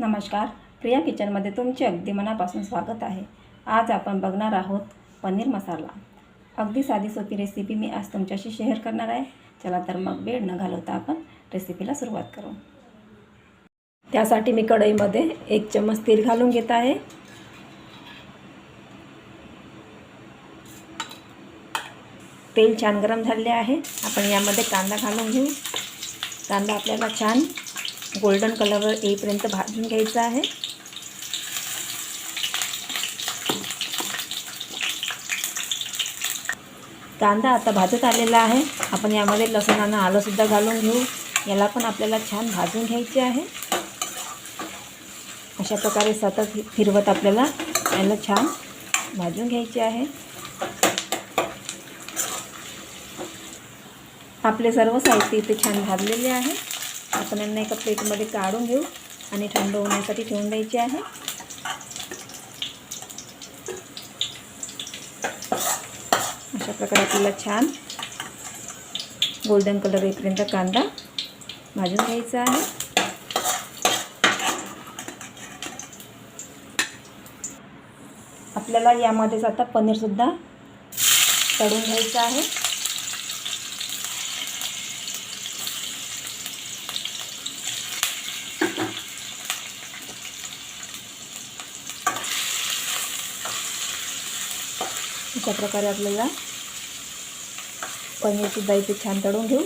नमस्कार. प्रिया किचनमध्ये तुमचे अगदी मनापासून स्वागत आहे. आज आपण बघणार आहोत पनीर मसाला. अगदी साधी सोपी रेसिपी मी आज तुमच्याशी शेअर करणार आहे. चला तर मग वेळ न घालवता आपण रेसिपीला सुरुवात करू. त्यासाठी मी कढईमध्ये एक चम्मच तेल घालून घेत आहे. तेल छान गरम झाले आहे. आपण यामध्ये कांदा घालून घेऊ. कांदा आपल्याला छान गोल्डन कलरवर येईपर्यंत भाजून घ्यायचं आहे. कांदा आता भाजत आलेला आहे. आपण यामध्ये लसूण आणि आलंसुद्धा घालून घेऊ. याला पण आपल्याला छान भाजून घ्यायचे आहे. अशा प्रकारे सतत फिरवत आपल्याला याला छान भाजून घ्यायचे आहे. आपले सर्व साहित्य इथे छान भाजलेले आहे. आपण यांना एका प्लेटमध्ये काढून घेऊ आणि थंड होण्यासाठी ठेवून द्यायचे आहे. अशा प्रकारे आपल्याला छान गोल्डन कलर येईपर्यंत कांदा भाजून घ्यायचा आहे. आपल्याला यामध्येच आता पनीरसुद्धा तळून घ्यायचं आहे. अशा प्रकारे आपल्याला पनीरसुद्धा इथे छान तळून घेऊ.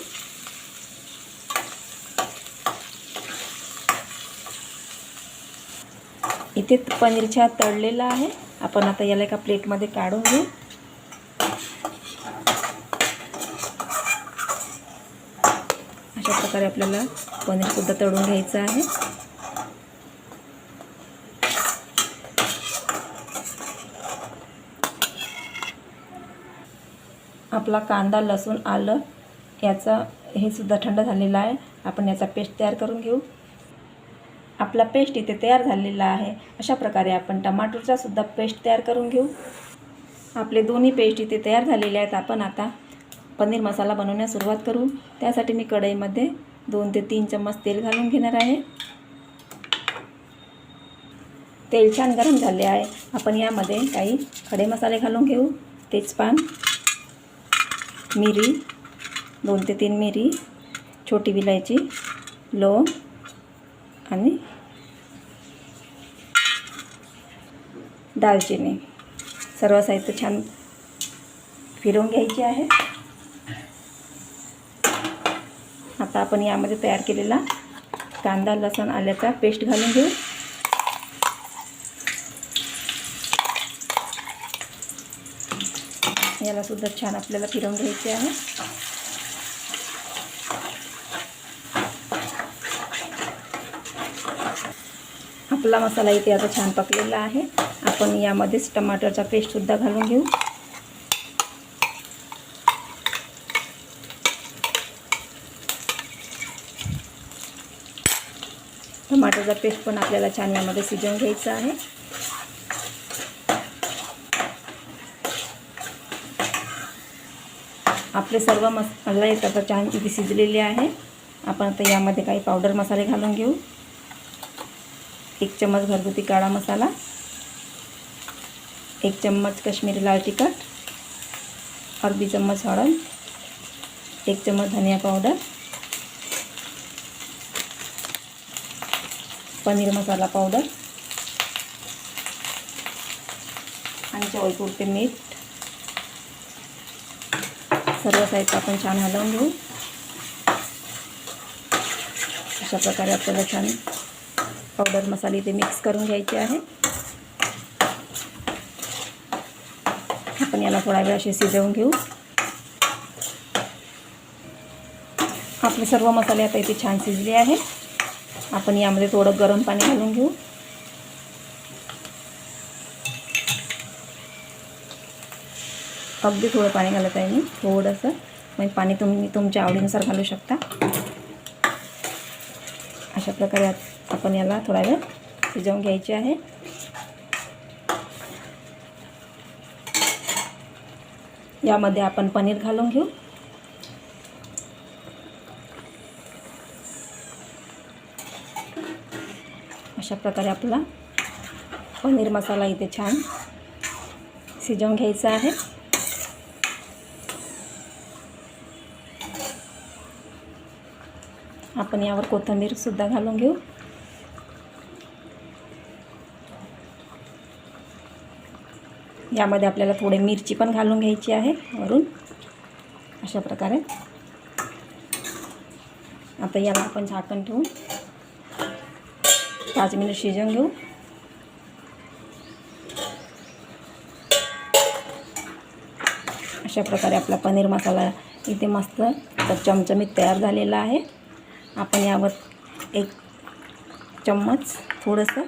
इथे पनीर छान तळलेला आहे. आपण आता याला एका प्लेटमध्ये काढून घेऊ. अशा प्रकारे आपल्याला पनीरसुद्धा तळून घ्यायचं आहे. आपला कांदा लसूण आलं याचा हे सुद्धा थंड झालेलं आहे. आपण याचा पेस्ट तयार करून घेऊ. आपला पेस्ट इथे तयार झालेला आहे. अशा प्रकारे आपण टमाटरचासुद्धा पेस्ट तयार करून घेऊ. आपले दोन्ही पेस्ट इथे तयार झालेले आहेत. आपण आता पनीर मसाला बनवण्यास सुरुवात करू. त्यासाठी मी कढईमध्ये दोन ते तीन चम्मच तेल घालून घेणार आहे. तेल छान गरम झाले आहे. आपण यामध्ये काही खडे मसाले घालून घेऊ. तेजपान मिरी दोन ते तीन मिरी छोटी विलायची लवंग आणि दालचिनी. सर्व साहित्य छान फिरवून घ्यायचे आहे. आता आपण यामध्ये तयार केलेला कांदा लसण आल्याचा पेस्ट घालून घेऊ. याला सुद्धा छान आपल्याला फिरवून घ्यायचे आहे. आपला मसाला इथे आता छान पकलेला आहे. आपण यामध्येच टमाटरचा पेस्टसुद्धा घालून घेऊ. टमाटरचा पेस्ट पण आपल्याला छान यामध्ये शिजवून घ्यायचा आहे. आपले सर्व मसाला येत आता छान इथे शिजलेले आहे. आपण आता यामध्ये काही पावडर मसाले घालून घेऊ. एक चम्मच घरगुती काळा मसाला. एक चम्मच काश्मीरी लाल तिखट. अर्धी चम्मच हळद. एक चम्मच धनिया पावडर पनीर मसाला पावडर आणि चवळीपुरते मीठ. सर्व साहित्य आपण छान हलवून घेऊ. अशा प्रकारे आपल्याला छान पावडर मसाले इथे मिक्स करून घ्यायचे आहे. आपण याला थोडा वेळ असे शिजवून घेऊ. आपले सर्व मसाले आता इथे छान शिजले आहे आपण यामध्ये थोडं गरम पाणी घालून घेऊ. अगदी थोडं पाणी घालत आहे मी. थोडंसं. म्हणजे पाणी तुम्ही तुमच्या आवडीनुसार घालू शकता. अशा प्रकारे आपण याला थोडा वेळ शिजवून घ्यायचे आहे. यामध्ये आपण पनीर घालून घेऊ. अशा प्रकारे आपला पनीर मसाला इथे छान शिजवून घ्यायचा आहे. आपण यावर कोथिंबीरसुद्धा घालून घेऊ. यामध्ये आपल्याला थोडे मिरची पण घालून घ्यायची आहे वरून. अशा प्रकारे. आता याला आपण झाकण ठेवून पाच मिनिट शिजवून घेऊ. अशा प्रकारे आपला पनीर मसाला इथे मस्त तर चमचमीत तयार झालेला आहे. आपण यावर एक चम्मच थोडंसं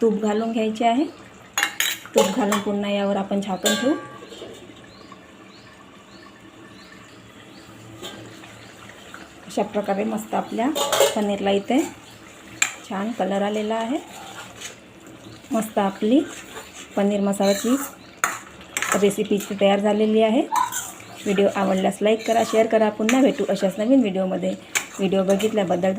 तूप घालून घ्यायचे आहे. तूप घालून पुन्हा यावर आपण झाकण ठेवू. अशा प्रकारे मस्त आपल्या पनीरला इथे छान कलर आलेला आहे. मस्त आपली पनीर मसाल्याची रेसिपी तयार झालेली आहे. व्हिडिओ आवडल्यास लाईक करा शेअर करा. पुन्हा भेटू अशाच नवीन व्हिडिओमध्ये. व्हिडिओ बघितल्याबद्दल